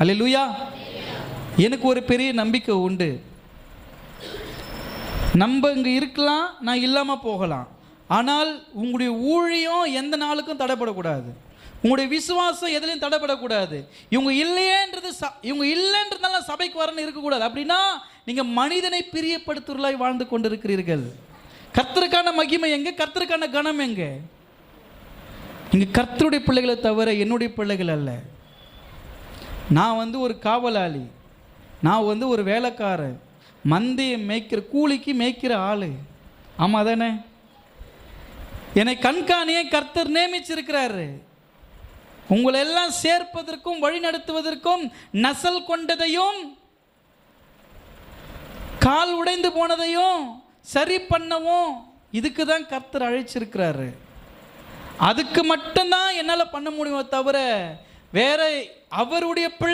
அல்லேலூயா எனக்கு ஒரு பெரிய நம்பிக்கை உண்டு. நம்ம இங்கே இருக்கலாம் நான் இல்லாமல் போகலாம். ஆனால் உங்களுடைய ஊழியம் எந்த நாளுக்கும் தடைப்படக்கூடாது. உங்களுடைய விசுவாசம் எதுலையும் தடைப்படக்கூடாது. இவங்க இல்லையேன்றது ச இவங்க இல்லைன்றதுனால சபைக்கு வரணும் இருக்கக்கூடாது. அப்படின்னா நீங்கள் மனிதனை பிரியப்படுத்துவர்களாய் வாழ்ந்து கொண்டிருக்கிறீர்கள். கர்த்தருக்கான மகிமை எங்கே? கர்த்தருக்கான கணம் எங்கே? நீங்கள் கர்த்தருடைய பிள்ளைகளை தவிர என்னுடைய பிள்ளைகள் அல்ல. நான் வந்து ஒரு காவலாளி. நான் வந்து ஒரு வேலைக்காரன். மந்தையை மேய்க்கிற கூலிக்கு மேய்க்கிற ஆள். ஆமாம் தானே? என்னை கண்காணியை கர்த்தர் நியமிச்சிருக்கிறாரு. உங்களை எல்லாம் சேர்ப்பதற்கும் வழிநடத்துவதற்கும் நசல் கொண்டதையும் கால் உடைந்து போனதையும் சரி பண்ணவும் இதுக்கு தான் கர்த்தர் அழைச்சிருக்கிறாரு. அதுக்கு மட்டும்தான் என்னால் பண்ண முடியுமே தவிர வேற அவருடைய பிள்ளை